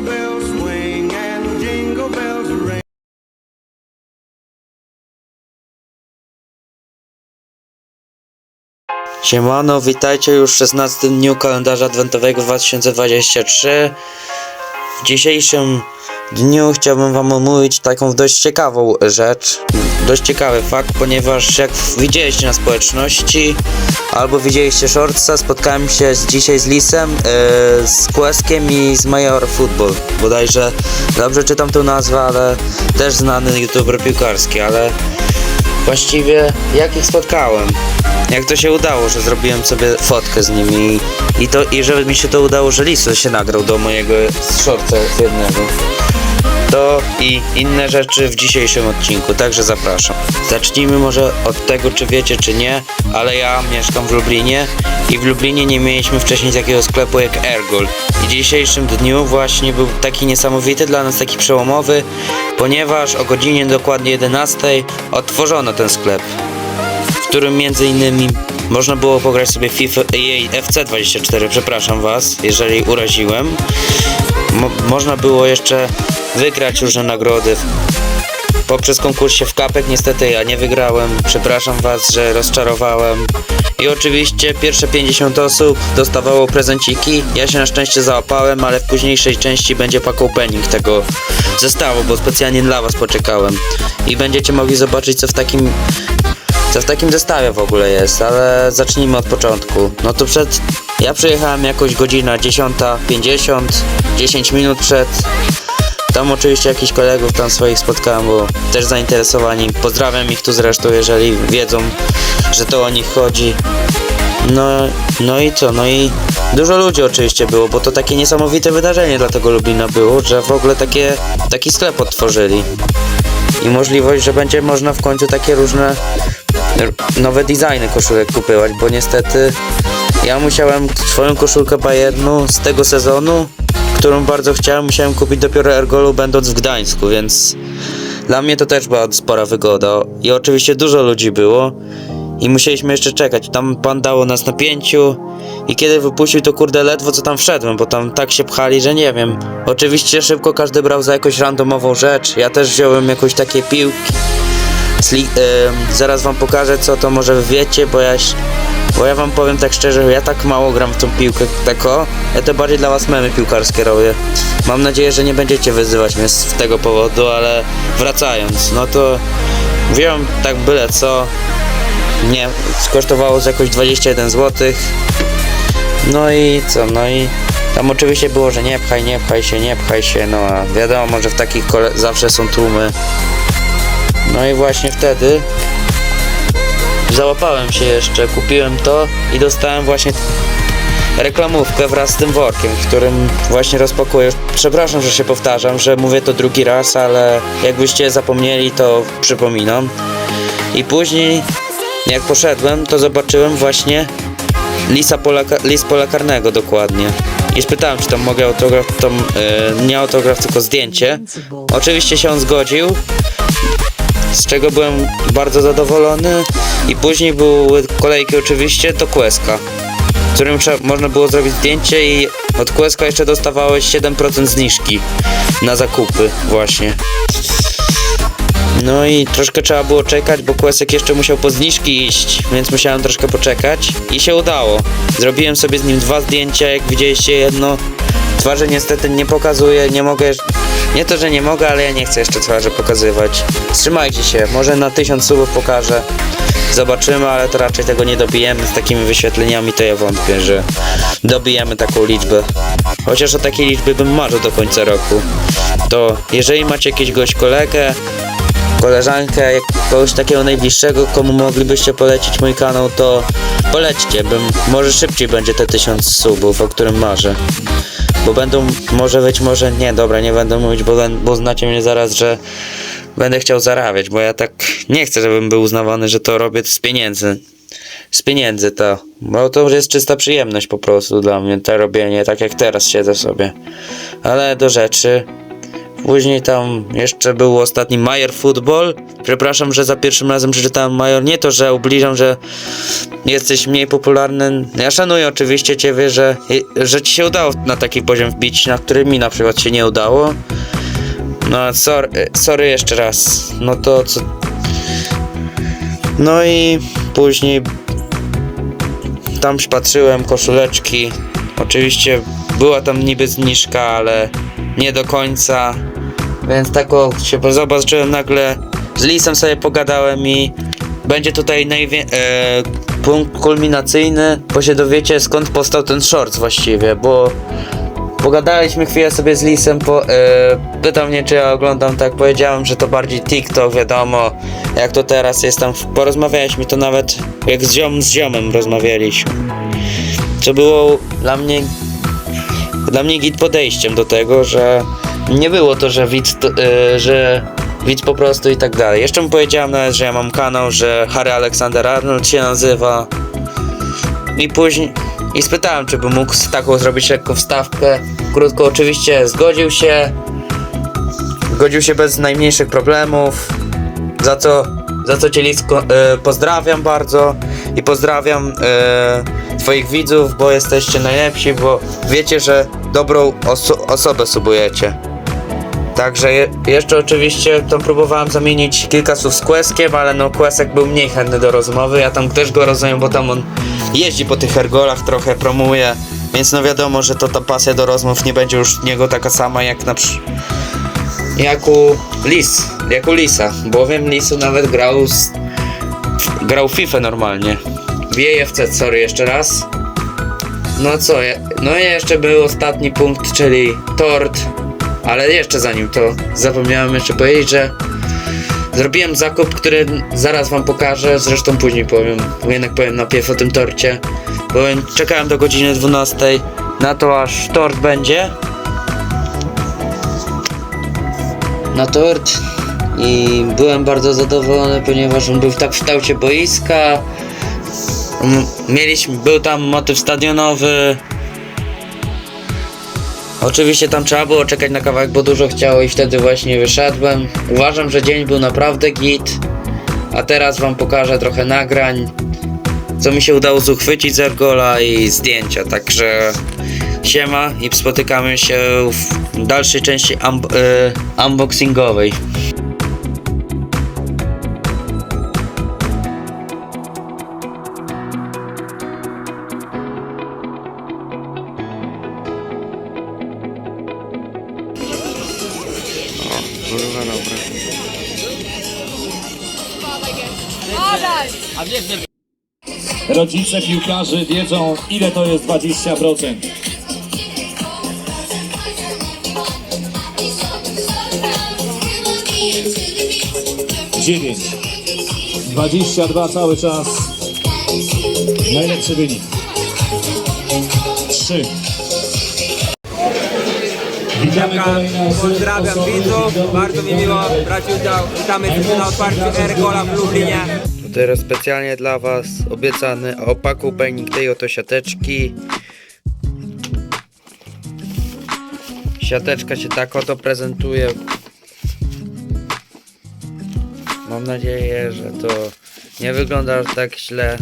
Jingle. Siemano, witajcie już w 16 dniu kalendarza adwentowego 2023. W dzisiejszym dniu chciałbym wam omówić taką dość ciekawą rzecz, dość ciekawy fakt, ponieważ jak widzieliście na społeczności albo widzieliście shortsa, spotkałem się dzisiaj z Lisem, yy, z Kłeskiem i z Major Football. Bodajże dobrze czytam tę nazwę, ale też znany youtuber piłkarski, ale Właściwie jak ich spotkałem? Jak to się udało, że zrobiłem sobie fotkę z nimi i, to, i że mi się to udało, że Lisu się nagrał do mojego shorta jednego. To i inne rzeczy w dzisiejszym odcinku, także zapraszam. Zacznijmy może od tego, czy wiecie, czy nie, ale ja mieszkam w Lublinie i w Lublinie nie mieliśmy wcześniej takiego sklepu jak Ergol. I w dzisiejszym dniu właśnie był taki niesamowity dla nas, taki przełomowy, ponieważ o godzinie dokładnie 11 otworzono ten sklep, którym między innymi można było pograć sobie FIFA i FC24, przepraszam was, jeżeli uraziłem. Mo- można było jeszcze wygrać różne nagrody. Poprzez konkursie w kapek niestety ja nie wygrałem. Przepraszam was, że rozczarowałem. I oczywiście pierwsze 50 osób dostawało prezenciki. Ja się na szczęście załapałem, ale w późniejszej części będzie pack opening tego zestawu, bo specjalnie dla was poczekałem. I będziecie mogli zobaczyć co w takim co w takim zestawie w ogóle jest, ale zacznijmy od początku. No to przed. Ja przyjechałem jakoś godzina 10.50, 10 minut przed. Tam oczywiście jakichś kolegów tam swoich spotkałem, bo też zainteresowani. Pozdrawiam ich tu zresztą, jeżeli wiedzą, że to o nich chodzi. No, no i co? No i dużo ludzi oczywiście było, bo to takie niesamowite wydarzenie dla tego Lublina było, że w ogóle takie, taki sklep otworzyli. I możliwość, że będzie można w końcu takie różne nowe designy koszulek kupywać, bo niestety ja musiałem swoją koszulkę Bayernu z tego sezonu, którą bardzo chciałem, musiałem kupić dopiero Ergolu będąc w Gdańsku, więc dla mnie to też była spora wygoda. I oczywiście dużo ludzi było i musieliśmy jeszcze czekać. Tam pan dało nas na pięciu i kiedy wypuścił to kurde ledwo co tam wszedłem, bo tam tak się pchali, że nie wiem. Oczywiście szybko każdy brał za jakąś randomową rzecz. Ja też wziąłem jakąś takie piłki. Sli- ym, zaraz wam pokażę co to może wiecie, bo ja, bo ja wam powiem tak szczerze, ja tak mało gram w tą piłkę, tak o, ja to bardziej dla was memy piłkarskie robię. Mam nadzieję, że nie będziecie wyzywać mnie z tego powodu, ale wracając, no to wziąłem tak byle co, nie, skosztowało z jakoś 21 zł. No i co, no i tam oczywiście było, że nie pchaj, nie pchaj się, nie pchaj się, no a wiadomo, że w takich kole- zawsze są tłumy. No i właśnie wtedy załapałem się jeszcze, kupiłem to i dostałem właśnie reklamówkę wraz z tym workiem, w którym właśnie rozpakuję. Przepraszam, że się powtarzam, że mówię to drugi raz, ale jakbyście zapomnieli, to przypominam. I później, jak poszedłem, to zobaczyłem właśnie lisa pola, lis pola karnego dokładnie. I spytałem, czy tam mogę autograf, tam, yy, nie autograf, tylko zdjęcie. Oczywiście się on zgodził, z czego byłem bardzo zadowolony. I później były kolejki oczywiście do Kłeska, w którym można było zrobić zdjęcie i od Kłeska jeszcze dostawałeś 7% zniżki na zakupy właśnie. No i troszkę trzeba było czekać, bo Kłesek jeszcze musiał po zniżki iść, więc musiałem troszkę poczekać i się udało. Zrobiłem sobie z nim dwa zdjęcia, jak widzieliście jedno. Twarzy niestety nie pokazuję, nie mogę. Nie to, że nie mogę, ale ja nie chcę jeszcze twarzy pokazywać. Trzymajcie się, może na 1000 subów pokażę. Zobaczymy, ale to raczej tego nie dobijemy z takimi wyświetleniami, to ja wątpię, że dobijemy taką liczbę. Chociaż o takiej liczby bym marzył do końca roku. To jeżeli macie jakiegoś kolegę, koleżankę, kogoś takiego najbliższego, komu moglibyście polecić mój kanał, to polećcie, bym, może szybciej będzie te tysiąc subów, o którym marzę. Bo będą, może być, może nie, dobra, nie będę mówić, bo, bo znacie mnie zaraz, że będę chciał zarabiać, bo ja tak nie chcę, żebym był uznawany, że to robię z pieniędzy. Z pieniędzy to, bo to jest czysta przyjemność po prostu dla mnie, to robienie, tak jak teraz siedzę sobie. Ale do rzeczy, Później tam jeszcze był ostatni Major Football. Przepraszam, że za pierwszym razem przeczytałem Major. Nie to, że ubliżam, że jesteś mniej popularny. Ja szanuję oczywiście Ciebie, że, że Ci się udało na taki poziom wbić, na który mi na przykład się nie udało. No, sorry, sorry jeszcze raz. No to co. No i później tam patrzyłem koszuleczki. Oczywiście była tam niby zniżka, ale nie do końca. Więc tak o, się zobaczyłem nagle. Z Lisem sobie pogadałem i będzie tutaj najwie- e, punkt kulminacyjny, bo się dowiecie skąd powstał ten short właściwie, bo Pogadaliśmy chwilę sobie z Lisem, po, e, pytał mnie czy ja oglądam, tak powiedziałem, że to bardziej TikTok, wiadomo, jak to teraz jest tam, porozmawialiśmy to nawet jak z ziom z ziomem rozmawialiśmy. Co było dla mnie, dla mnie git podejściem do tego, że nie było to, że widz, to, e, że widz po prostu i tak dalej. Jeszcze mu powiedziałem nawet, że ja mam kanał, że Harry Alexander Arnold się nazywa. I później. I spytałem, czy by mógł taką zrobić lekką wstawkę. Krótko, oczywiście zgodził się. Zgodził się bez najmniejszych problemów. Za co, za co Cię e, pozdrawiam bardzo. I pozdrawiam e, Twoich widzów, bo jesteście najlepsi, bo wiecie, że dobrą oso- osobę subujecie. Także je, jeszcze oczywiście tam próbowałem zamienić kilka słów z Queskiem, ale no Quesek był mniej chętny do rozmowy. Ja tam też go rozumiem, bo tam on jeździ po tych ergolach, trochę promuje. Więc no wiadomo, że to ta pasja do rozmów nie będzie już niego taka sama jak na przy... jak u Lis, jak u Lisa. Bowiem Lisu nawet grał z... grał FIFA normalnie. W EFC, sorry jeszcze raz. No co, no i jeszcze był ostatni punkt, czyli tort. Ale jeszcze zanim to zapomniałem jeszcze powiedzieć, że zrobiłem zakup, który zaraz wam pokażę, zresztą później powiem, jednak powiem najpierw o tym torcie. Byłem, czekałem do godziny 12 na to aż tort będzie. Na tort i byłem bardzo zadowolony, ponieważ on był tak w kształcie boiska. Mieliśmy, był tam motyw stadionowy, Oczywiście tam trzeba było czekać na kawałek, bo dużo chciało i wtedy właśnie wyszedłem. Uważam, że dzień był naprawdę git. A teraz wam pokażę trochę nagrań, co mi się udało zuchwycić z Ergola i zdjęcia. Także siema i spotykamy się w dalszej części y, unboxingowej. Rodzice piłkarzy wiedzą, ile to jest 20%. Dziewięć. 22 cały czas. Najlepszy wynik. Trzy. Witamy kolejne osoby. Pozdrawiam widzów, bardzo mi miło brać udział. Witamy na otwarciu Ergola w Lublinie. Teraz specjalnie dla Was obiecany opaku pełnik tej oto siateczki. Siateczka się tak oto prezentuje. Mam nadzieję, że to nie wygląda tak źle.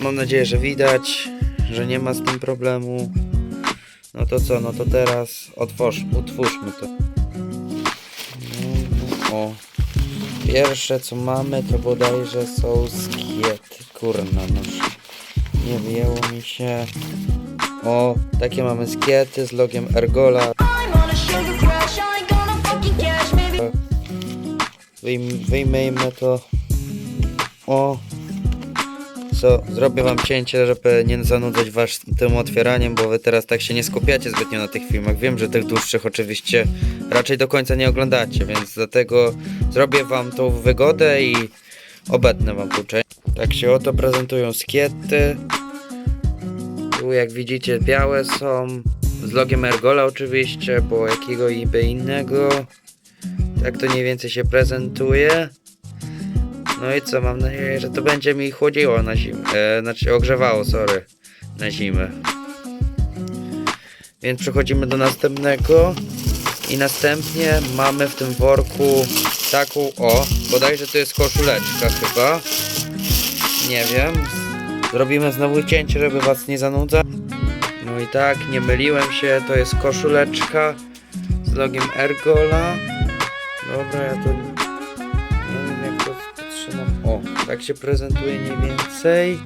Mam nadzieję, że widać, że nie ma z tym problemu. No to co, no to teraz otwórz, utwórzmy to. No, o. Pierwsze co mamy to bodajże są skiety. Kurna noż. Nie wyjęło mi się. O, takie mamy skiety z logiem Ergola. Wyjmijmy to. O. Co, zrobię wam cięcie, żeby nie zanudzać was tym otwieraniem, bo wy teraz tak się nie skupiacie zbytnio na tych filmach. Wiem, że tych dłuższych oczywiście raczej do końca nie oglądacie, więc dlatego zrobię wam tą wygodę i obetnę wam część. Tak się oto prezentują skiety. Tu jak widzicie białe są, z logiem Ergola oczywiście, bo jakiego iby innego. Tak to mniej więcej się prezentuje. No i co, mam nadzieję, że to będzie mi chłodziło na zimę. E, znaczy ogrzewało, sorry, na zimę. Więc przechodzimy do następnego. I następnie mamy w tym worku taką, o, bodajże to jest koszuleczka chyba. Nie wiem. Zrobimy znowu cięcie, żeby was nie zanudzać. No i tak, nie myliłem się, to jest koszuleczka z logiem Ergola. Dobra, ja to tak się prezentuje mniej więcej.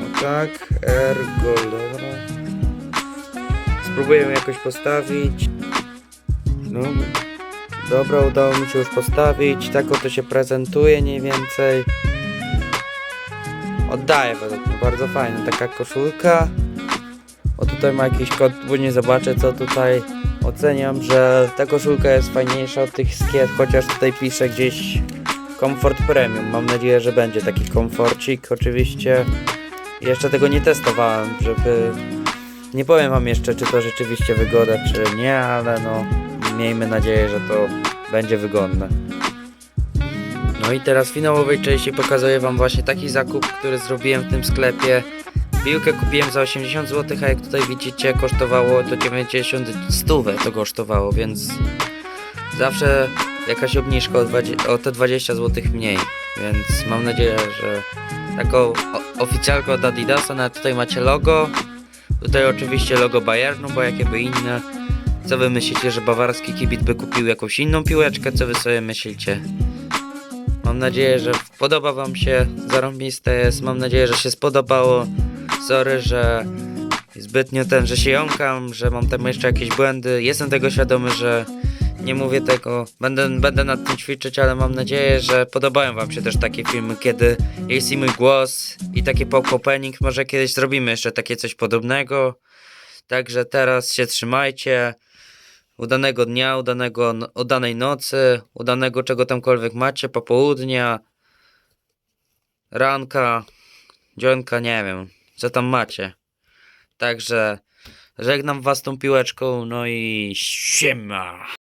No tak, Ergol, dobra. Spróbuję ją jakoś postawić. No, dobra, udało mi się już postawić. Tak oto się prezentuje mniej więcej. Oddaję według bardzo fajna taka koszulka. O tutaj ma jakiś kod, później zobaczę co tutaj oceniam, że ta koszulka jest fajniejsza od tych skiet, chociaż tutaj pisze gdzieś Comfort Premium. Mam nadzieję, że będzie taki komforcik oczywiście. Jeszcze tego nie testowałem, żeby... Nie powiem wam jeszcze, czy to rzeczywiście wygoda, czy nie, ale no miejmy nadzieję, że to będzie wygodne. No i teraz w finałowej części pokazuję wam właśnie taki zakup, który zrobiłem w tym sklepie. Piłkę kupiłem za 80 zł, a jak tutaj widzicie kosztowało to 90 stówę to kosztowało, więc zawsze jakaś obniżka o, 20, o te 20 zł mniej, więc mam nadzieję, że taką oficjalkę od Adidasa, no tutaj macie logo, tutaj oczywiście logo Bayernu, bo jakie by inne. Co wy myślicie, że bawarski kibic by kupił jakąś inną piłeczkę? Co wy sobie myślicie? Mam nadzieję, że podoba wam się, zarąbiste jest, mam nadzieję, że się spodobało. Sorry, że zbytnio ten, że się jąkam, że mam tam jeszcze jakieś błędy. Jestem tego świadomy, że nie mówię tego, będę, będę nad tym ćwiczyć, ale mam nadzieję, że podobają wam się też takie filmy, kiedy jest i mój głos i takie pop opening. Może kiedyś zrobimy jeszcze takie coś podobnego. Także teraz się trzymajcie. Udanego dnia, udanego, udanej nocy, udanego czego tamkolwiek macie, popołudnia, ranka, dzionka, nie wiem, co tam macie. Także żegnam was tą piłeczką, no i siema.